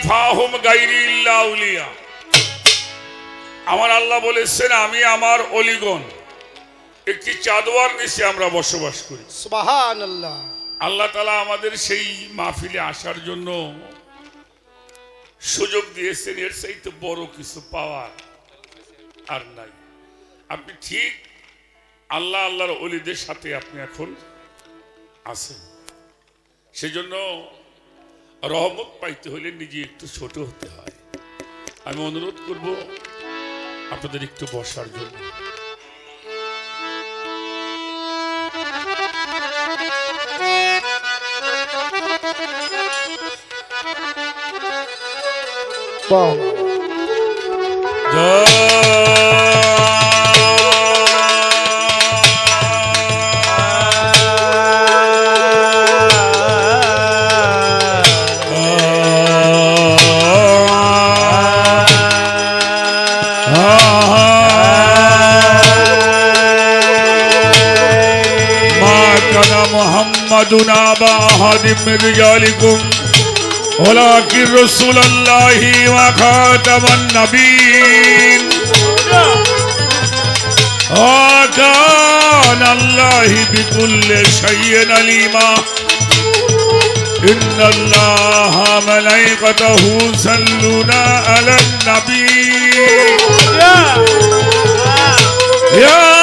গাইরি ইল্লা আমার আল্লাহ বলেছেন আমি আমার অলিগণ একটি চাদোয়ার নিচে আমরা বসবাস করি। আল্লাহ তালা আমাদের সেই মাহফিলে আসার জন্য সুযোগ দিয়েছেন এর চাইতে বড় কিছু পাওয়ার আর নাই। আপনি ঠিক আল্লাহ আল্লাহর অলিদের সাথে আপনি এখন আছেন। সেজন্য রহমত পাইতে হলে নিজে একটু ছোট হতে হয়। আমি অনুরোধ করব আপনাদের একটু বসার জন্য। বাহ। من رجالكم ولكن رسول الله وخاتم النبيين وكان الله بكل شيء عليما إن الله ملائكته يصلون على النبي يا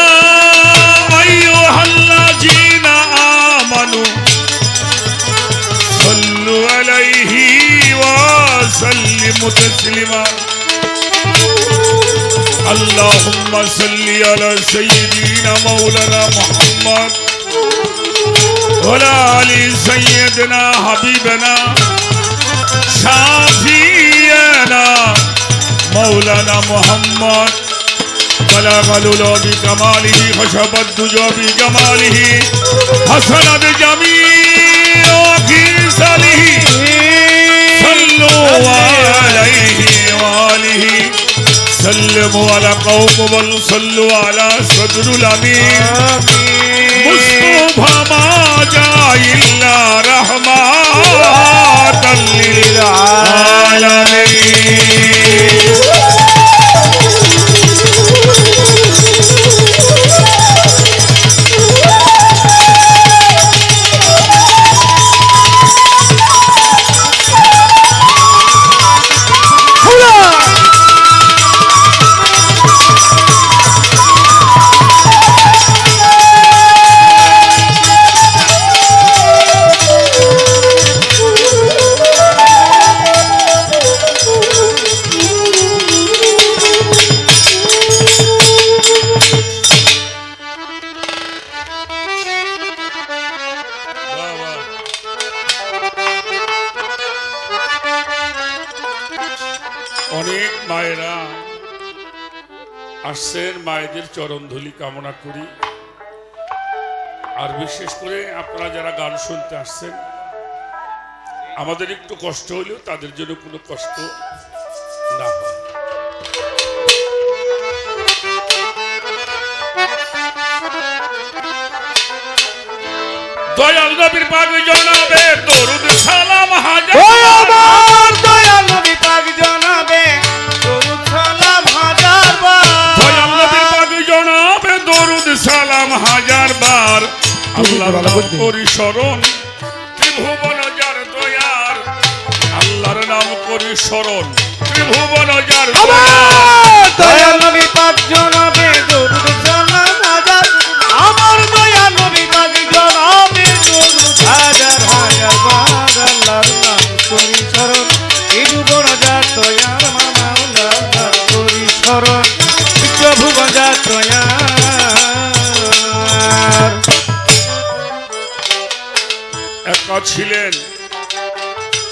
وسلموا تسليما اللهم صل على سيدنا مولانا محمد وعلى آل سيدنا حبيبنا شافينا مولانا محمد بلغ الأولى بكماله خشب الدجى بجماله حسن بجميع خصاله صلوا عليه وآله سلموا على قوم بل صلوا على صدر الأمين مصطفى ما جاء إلا رحمة للعالمين আসছেন মায়েদের চরণধুলি কামনা করি। আর বিশেষ করে আপনারা যারা গান শুনতে আসছেন, আমাদের একটু কষ্ট হলেও তাদের জন্য কোনো কষ্ট না হয়। দয়াল নবীর পাক জনাবে, দরুদ সালাম হাজার। দয়াল নবী পাক জানাবে। হাজার বার আল্লাহর নাম করি স্মরণ ত্রিভুবন যার দয়ার। আল্লাহর নাম করি স্মরণ ত্রিভুবন যার দয়ার। দয়াল নবী পাক জানাবে ছিলেন।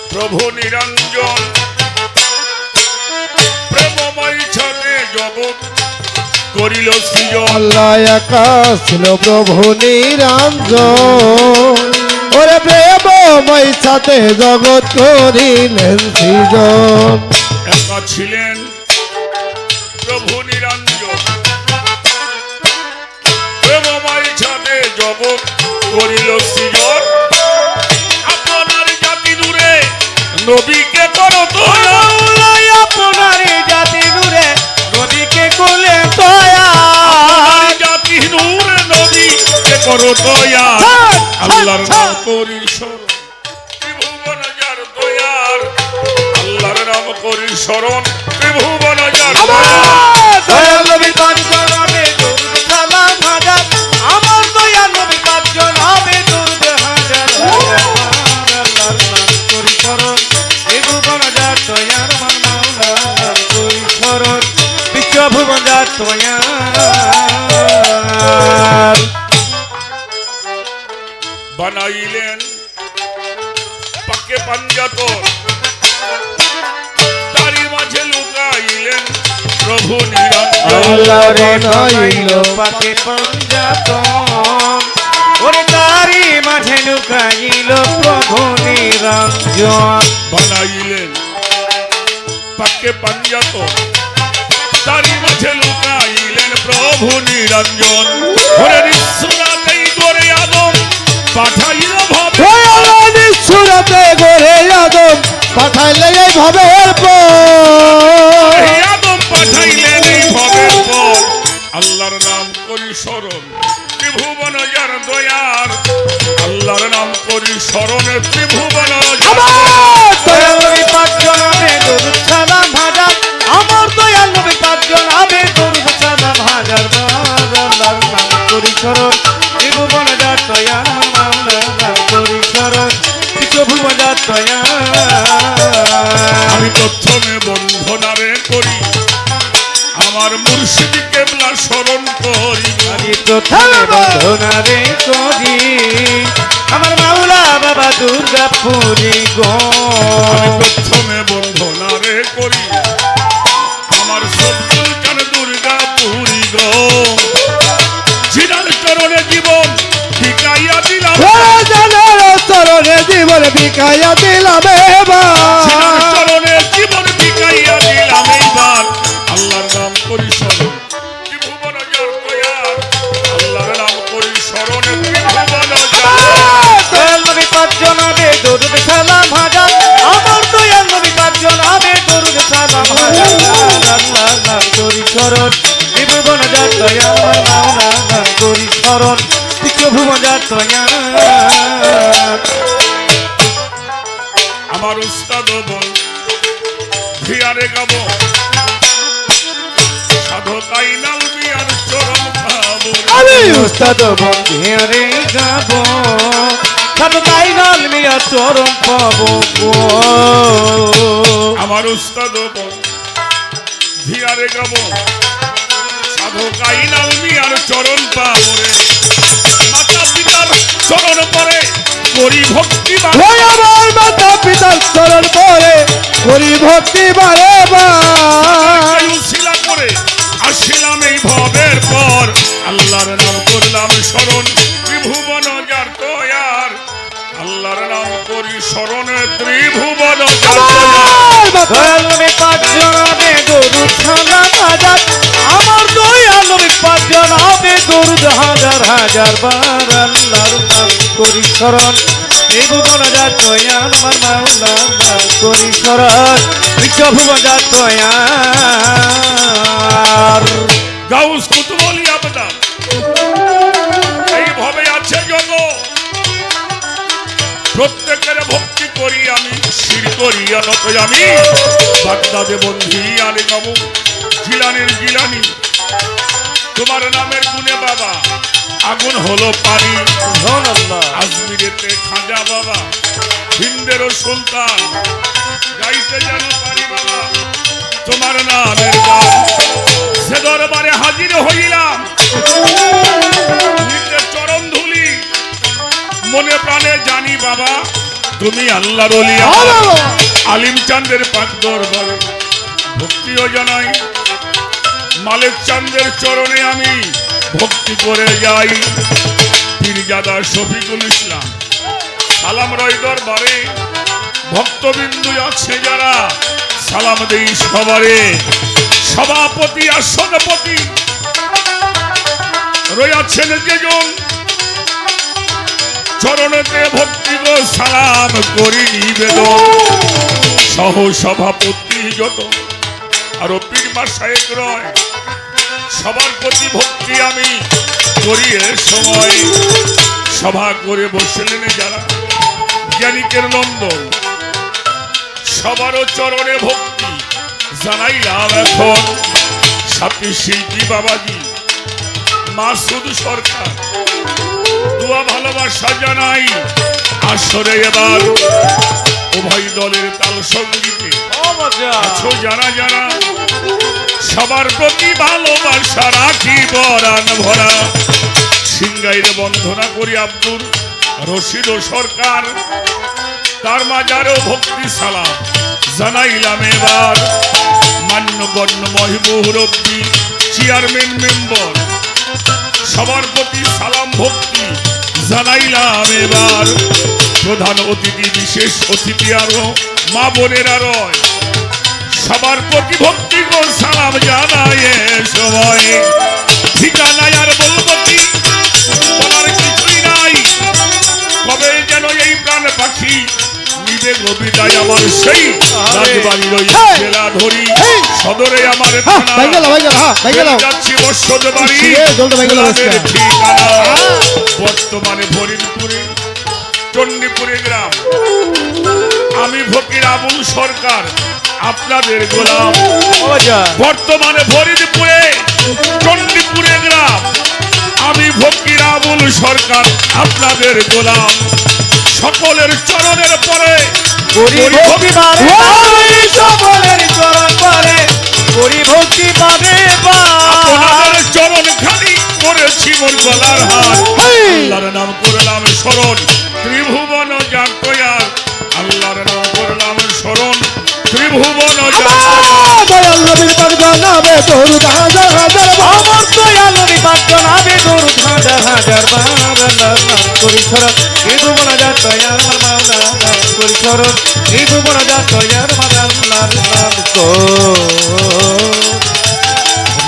প্রভু নিরঞ্জন। প্রেমময় ছনে জগৎ করিল সৃজন। আল্লাহ একা ছিল প্রভু নিরঞ্জন। ওরে প্রেমময় সাথে জগৎ করিলেন সৃজন। একা ছিলেন। নবীকে করো মাওলাই আপনার জাতি নূরে নদীকে কোলে আমার জাতি নূর নবীকে করো দয়া। আল্লাহর নাম করি স্মরণ ত্রিভুবন যার দয়ার। আল্লাহর নাম করি স্মরণ ত্রিভুবন যার দয়ার। দয়াল নবী পাঁচজন যার বানাইলেন পাকে পাঞ্জাত তারি মাঝে লুকাইলেন প্রভু নিরঞ্জন। পাকে পঞ্জাতন। ওরে তারি মাঝে লুকাইল প্রভু নিরঞ্জন। বানাইলেন পাকে পাঞ্জাত তারি মাঝে লুকাইলেন প্রভু নিরঞ্জন। ওরে নিঃসুরাতেই করে আদম পাঠাইল ভাবে দয়ালানি সুরতে গড়ে আদম পাঠাইলে এই ভবের পর আদম পাঠাইলেন এই ভবের পর আল্লাহর নাম করি স্মরণ ত্রিভুবন যার দয়ার। আল্লাহর নাম করি স্মরণে ত্রিভুবন দয়ার। দয়াল পাঁচজন হাজার আমার পাঁচজন হবে দরুদ সালাম হাজার নাম করি স্মরণ এই ভুবন যার দয়াল নাম করি স্মরণ কিছু ভুবন দয়াল আমি প্রথমে বন্ধনারে করি আমার মুর্শিদ কেবলা স্মরণ করি আমি প্রথমে বন্ধনারে করি আমার মাওলা বাবা দুর্গা পুরী গো। আমি প্রথমে বন্ধনারে করি আমার সবুল কান দুর্গা পুরী গো জিনার চরণে জীবন ঠিকাইয়া দিলাম। জানার চরণে জীবন বিকাইয়া দিলাম এবার। চরণে জীবন ঠিকাইয়া দিলাম এইবার আল্লাহর নাম করি স্মরণ আল্লাহর নাম স্মরণে সালাম হাজার। আমার উস্তাদ বল ভিয়ারে গাব। সাধকাই নাল বিয়ার চরম খাব আমি উস্তাদ বন্ধে গাব। সাধু তাই নাল মিয়া চরম পাবো আমার উস্তাদ বল ভিয়ারে গাব। সাধকাই নাল বিয়ার চরণ পাবো রে মাতা পিতার চরণ পরে করি ভক্তি ওই আমার মাতা পিতার চরণ পরে করি ভক্তি বারে শিলা করে আসিলাম এই ভবের পর। আল্লাহর নাম করলাম স্মরণ ত্রিভুবন যার তয়ার আল্লাহর নাম করি স্মরণে ত্রিভুবন যার তয়ার। পাঁচজন দরুদ সালাম দরুদ হাজার হাজার বার আল্লাহর নাম করি স্মরণ। এই ভুবন যার দয়াল আমার মাওলা নাম করি স্মরণ। বিশ্ব ভুবন যার দয়াল গাউস কুতুবলি আবদার এইভাবে আছে জগ প্রত্যেকের ভক্তি করি আমি, শির করি আনত আমি। বাগদাদে বন্ধি আলে গাবু জিলানির জিলানি। তোমার নামের গুণে বাবা আগুন হলো পানি। আজমিরেতে খাজা বাবা হিন্দেরও সুলতান গাইতে যেন পারি বাবা তোমার নামের গান। সে দরবারে হাজির হইলাম চরণ ধুলি মনে প্রাণে জানি বাবা তুমি আল্লাহর অলি। আলিম চান্দের পাক দরবার ভক্তিও জানাই। মালিক চান্দের চরণে আমি ভক্তি করে যাই। পীরজাদা শফিকুল ইসলাম। সালাম রয় দরবারে। ভক্তবিন্দু আছে যারা সালাম দেই সবারে। সভাপতি আর সভাপতি রয়েছেন যেজন। চরণেতে ভক্তি সালাম করি নিবেদন সহ সভাপতি যত আর পীরমা সাহেব রয় সবার প্রতি ভক্তি আমি করি এ সময় সভা করে বসলেন যারা। জ্ঞানিকের নন্দন, সবারও চরণে ভক্তি জানাইলাম এখন। সাথী শিল্পী বাবাজি, মাসুদ সরকার, দোয়া ভালোবাসা জানাই আসরে এবার। উভয় দলের তাল সঙ্গীতে। আছো যারা যারা সবার প্রতি ভালোবাসা রাখি বরান ভরা। সিংগাইরে বন্ধনা করি আব্দুল রশিদ সরকার তার মাজারও ভক্তি সালাম জানাইলাম এবার। মান্যগণ্য মহিমুরব্বী চেয়ারম্যান মেম্বার সবার প্রতি সালাম ভক্তি জানাইলাম এবার। প্রধান অতিথি বিশেষ অতিথি আরও মা বোনেরা রয়। সবার প্রতি ভক্তি সালাম জানাই সময়। ঠিকানায় আর বলব কি বলার কিছুই নাই। কবে যেন এই প্রাণ পাখি নিবে আমার সেই! জেলা ধরি। সদরে আমার যাচ্ছি বাড়ি। ঠিকানা। বর্তমানে ফরিদপুরে চণ্ডীপুরে গ্রাম। আমি ফকির আবুল সরকার আপনাদের গোলাম। বর্তমানে ফরিদপুরে চণ্ডীপুরে গ্রাম। আমি ফকির আবুল সরকার আপনাদের গোলাম। সকলের চরণের পরে সকলের চরণ পারে ভক্তি আপনাদের চরণ খালি করেছি মোর গলার হাত! আল্লাহর নাম করলাম স্মরণ। ত্রিভুবন জাতয়ার আল্লাহর নাম করলাম স্মরণ। ত্রিভুবন জাতয়ার দয়াল নবীর পাক জানাবে দরুদ হাজার হাজার হাজার হাজার বার নাম করি মাওলা নাম করি আল্লাহর নাম কো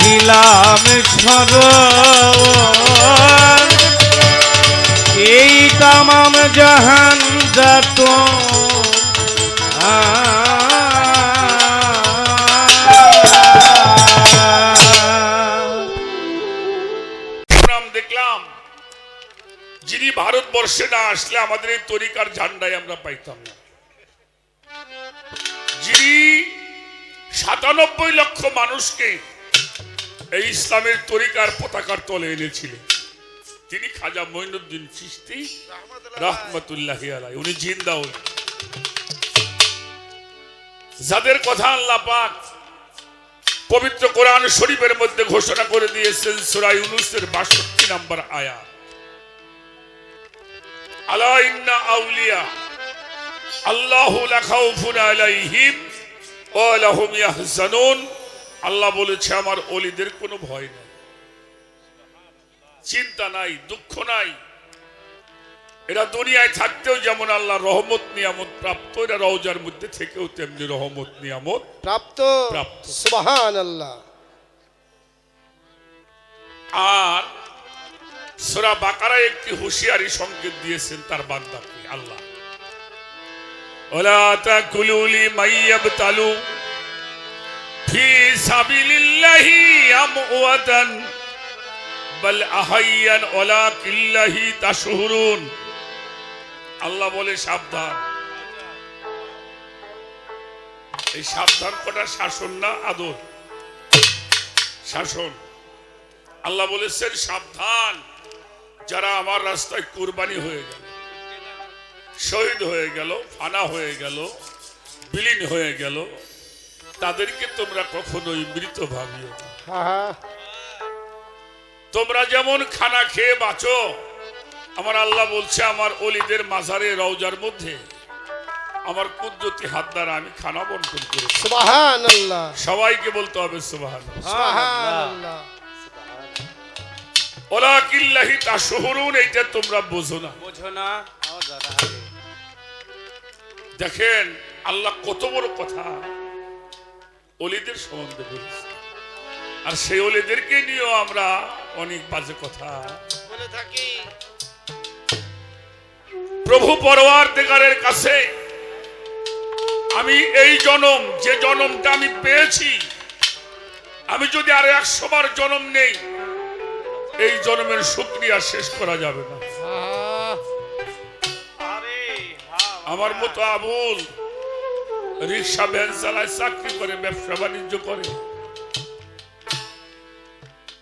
নিলাম এই তামাম জাহান যাত দেখলাম, যিনি ভারতবর্ষে না আসলে আমাদের এই তরিকার ঝান্ডায় আমরা পাইতাম না। যিনি সাতানব্বই লক্ষ মানুষকে এই ইসলামের তরিকার পতাকার তলে এনেছিলেন। তিনি খাজা মঈনুদ্দিন চিস্তি রহমতুল্লাহ আলাই উনি জিন্দাউল যাদের কথা আল্লাহ পাক পবিত্র কোরআন শরীফের মধ্যে ঘোষণা করে দিয়েছেন সুরা ইউনুসের বাষট্টি নম্বর আয়া। আলা ইন্না আউলিয়া আল্লাহু লা খাউফুন আলাইহিম ওয়া লাহুম ইয়াহজানুন। আল্লাহ বলেছে আমার ওলিদের কোনো ভয় নাই। চিন্তা নাই দুঃখ নাই। এরা দুনিয়ায় থাকতেও যেমন আল্লাহ রহমত নিয়ামত প্রাপ্ত এরা রওজার মধ্যে থেকেও তেমনি রহমত নিয়ামত প্রাপ্ত? প্রাপ্ত। সুবহান আল্লাহ আর সোরা বাকারা একটি হুঁশিয়ারি সংকেত দিয়েছেন তার বান্দাকে আল্লাহ। ওলা তাকুলু লিমান ইয়াবতালু ফি সাবিলিল্লাহি আমওয়াতান আল্লাহ বলে, সাবধান। এই সাবধান কটা শাসন না, আদর। শাসন। আল্লাহ বলেছেন, সাবধান। যারা আমার রাস্তায় কুরবানি হয়ে গেল, শহীদ হয়ে গেল, ফানা হয়ে গেল, বিলীন হয়ে গেল, তাদেরকে তোমরা কখনোই মৃত ভাবিও তোমরা যেমন খানা খেয়ে বাঁচো আমার আল্লাহ বলছে আমার অলিদের মাজারে রওজার মধ্যে আমার কুদরতি হাত দ্বারা আমি খানা বন্টন করেছি। সুবহান সবাইকে বলতে হবে সুবাহান তা শহরুন এইটা তোমরা বোঝো না। বোঝো না। দেখেন আল্লাহ কত বড় কথা। অলিদের সম্বন্ধে বলেছে। আর সেই অলিদেরকে নিয়েও আমরা অনেক বাজে কথা। বলে থাকি। প্রভু পরোয়ার দেগারের কাছে আমি এই জনম যে জনমটা আমি পেয়েছি আমি যদি আর একশো বার জনম নেই এই জন্মের শুক্রিয়া শেষ করা যাবে না। আমার মতো আবুল রিক্সা ভ্যান চালায় চাকরি করে ব্যবসা বাণিজ্য করে।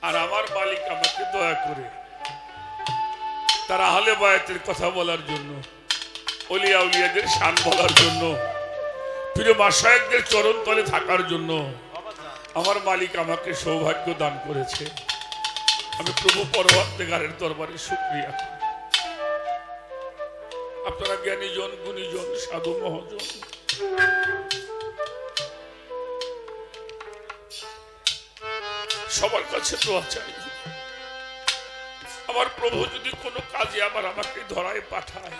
আর আমার মালিক আমাকে দয়া করে তারা আহলে বায়াতের কথা বলার জন্য, অলিয়া উলিয়াদের শান বলার জন্য প্রিয় মাসায়কদের চরণ তলে থাকার জন্য আমার মালিক আমাকে সৌভাগ্য দান করেছে আমি প্রভু পরবর্তীকারের দরবারে শুক্রিয়া করি। আপনারা জ্ঞানীজন, গুণীজন, সাধু, মহাজন সবার কাছে দোয়া চাই। আমার প্রভু যদি কোনো কাজে আবার আমাকে ধরায় পাঠায়,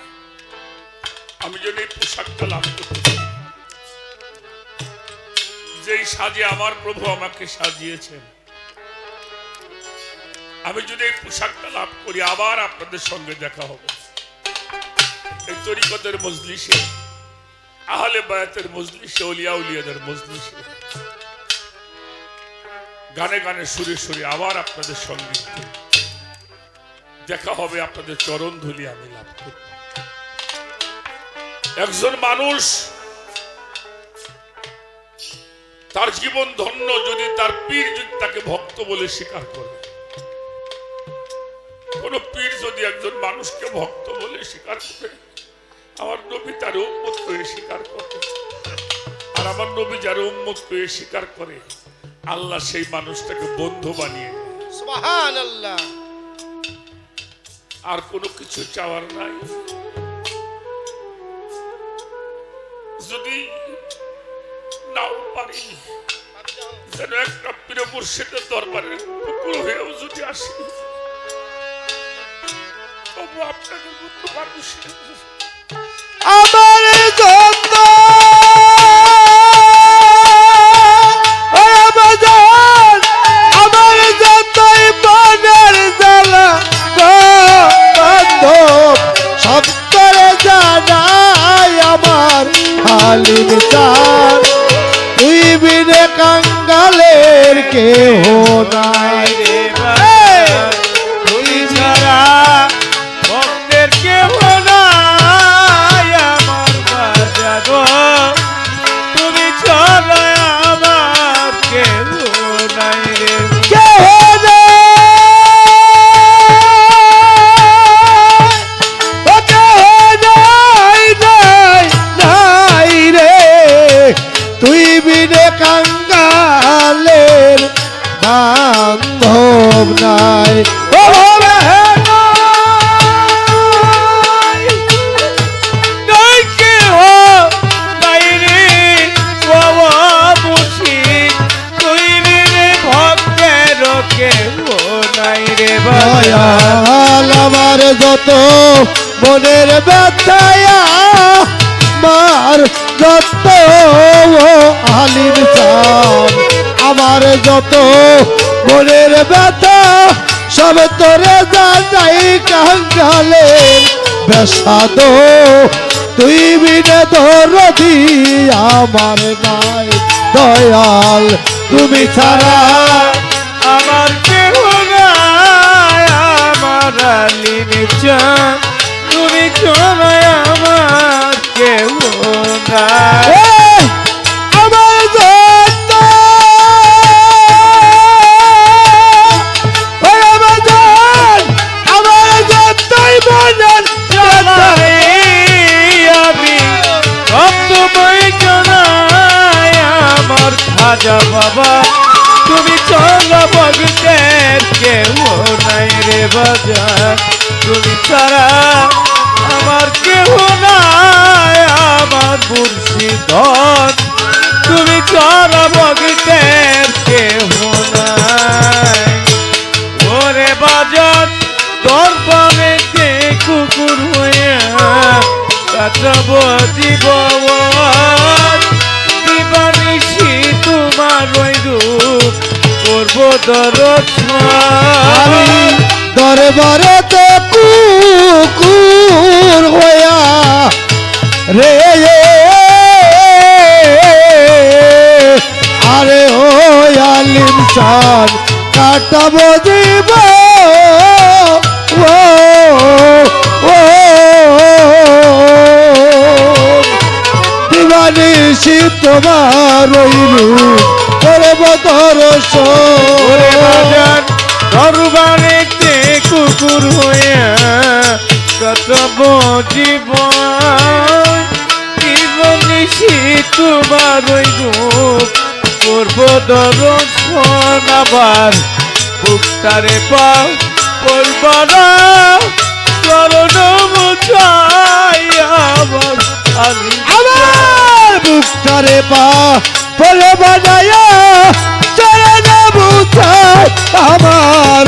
আমি যেন এই পোশাকটা লাভ করতে যেই সাজে আমার প্রভু আমাকে সাজিয়েছেন, আমি যদি এই পোশাকটা লাভ করি, আবার আপনাদের সঙ্গে দেখা হবে। এই তরিকতের মজলিসে, আহলে বায়াতের মজলিসে, অলিয়া উলিয়াদের মজলিসে। গানে গানে সুরে সুরে আবার আপনাদের সঙ্গে দেখা হবে, আপনাদের চরণ ধুলি আমি লাভ করব। একজন মানুষ তার জীবন ধন্য যদি তার পীর যদি তাকে ভক্ত বলে স্বীকার করে। কোন পীর যদি একজন মানুষকে ভক্ত বলে স্বীকার করে, আমার নবী তার উন্মত হয়ে স্বীকার করে। আর আমার নবী যার উন্মত হয়ে স্বীকার করে আল্লাহ সেই মানুষটাকে বন্ধু বানিয়ে। আর কোনো কিছু চাওয়ার নাই। যদি নাও পারি যেন একটা প্রিয় মুর্শিদের দরবারে কুকুর হয়েও যদি আসি তবু আপনাদের আমার হালিম চার তুই বিনে কাঙ্গালের কেহ দয়াল আমার যত মনের ব্যথায়া, মার যত চান আমার যত মনের ব্যথা, সব তোরে যাই কাঙ্গালে বেসাদ তুই বিনে দরদি আমার নাই। দয়াল, তুমি ছাড়া মনের ব্যথা, আমি সপ্তময় জানাই আমার খাজা বাবা। তুমি চলো ভগতের কেউ নাই রে বাজার। তুমি ছাড়া আমার কেউ নাই, আমার মুর্শিদন। তুমি চলো ভগতের কেউ নাই। ওরে বাজার দরবারে কে কুকুর হয়ে কাটাব জীবন? দিবানিসি তোমার ওই রূপ করব কুকুর হয়া রে আরে ও আলিম চাঁদ কাটাবো দিব ও ও দিবানিসি তোমার রইলু করব দর্শ দরবারে কুকুর হয়ে কাটব জীবন? জীবন তোমার করব দর্শন আবার। বুকটারে পা পরবারা চরণ মুছাই আবার আমি। বানায়া চরণ আমার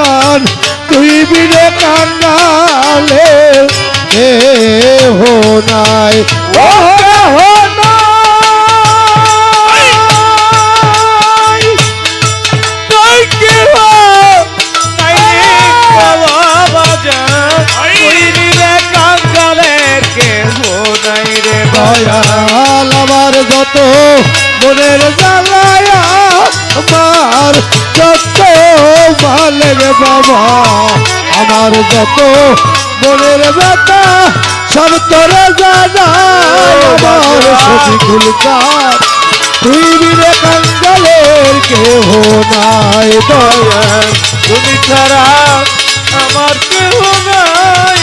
বাজান তুই রে কাঙ্গালের কেহ নাই। রে বাবা দয়াল আমার যত মনের বাবা আমার যত মনের ব্যথা সব তোরে জানা। আমার সবই গুলকার তুই বিরে কাঙ্গালের কেহ নাই দয়াল। তুমি ছাড়া আমার কেহ নাই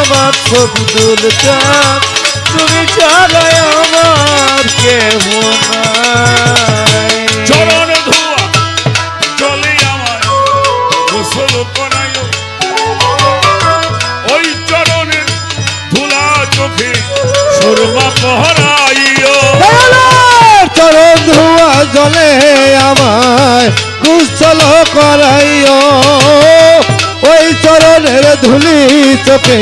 আমার চাঁদ তুমি ছাড়া আমার কেহ নাই। ধুলি চোখে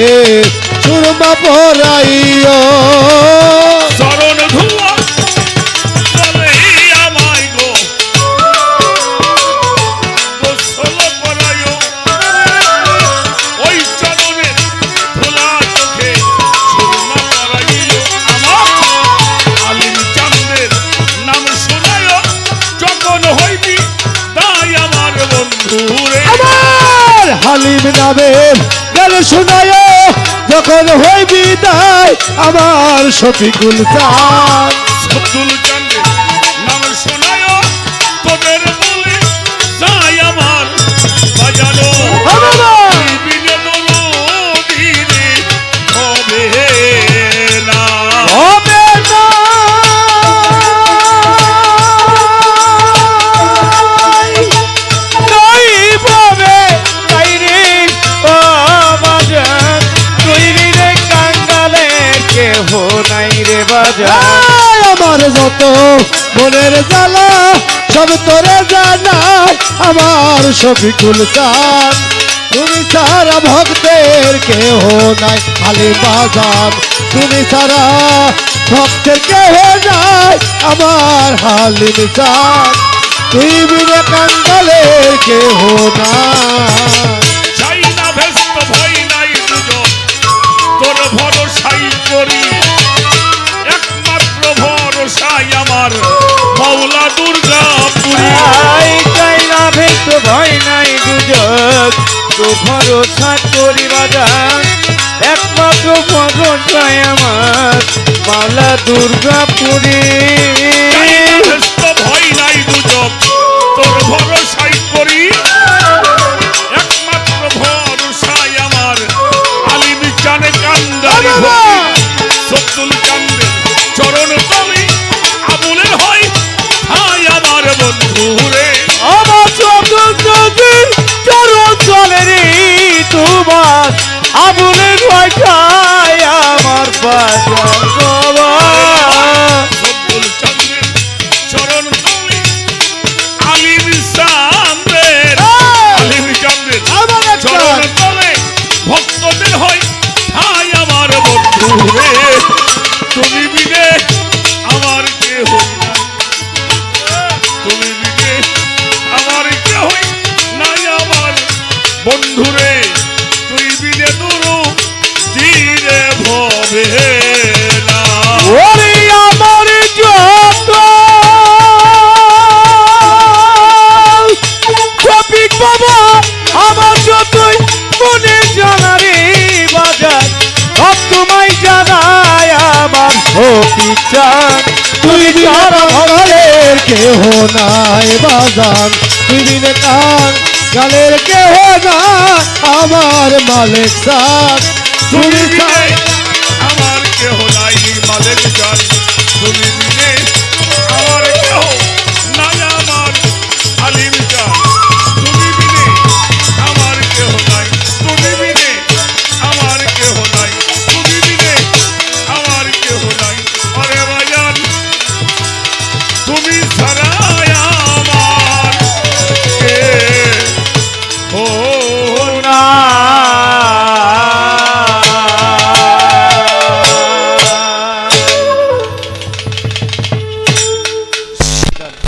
সুরমা পরাইও। আমার সফিকুল চান সফিকুল চাঁদের যত মনের জ্বালা, সব তোরে জানাই আমার শফিকুল চান তুমি সারা ভক্তের কেহ নাই, খালি বাজান। তুমি সারা ভক্তের কেহ নাই, আমার হালিম চান তুই বিনে কাঙ্গালের কেহ নাই। ভয় নাই দুজক তো ভরসা করি রাজা। একমাত্র ভরসায় আমার, মালা দুর্গাপুরী। ভয় নাই দুজন তোর ভরসাই তোমার আবুলের ভয় আমার বাজার বাজান তুই সারা ভরালের কেহ নাই বাজান তুই দিনে কান গালের কেহ না আমার মালিক সান তুই আমার কেহ নাই মালিক সান তুমি দিনে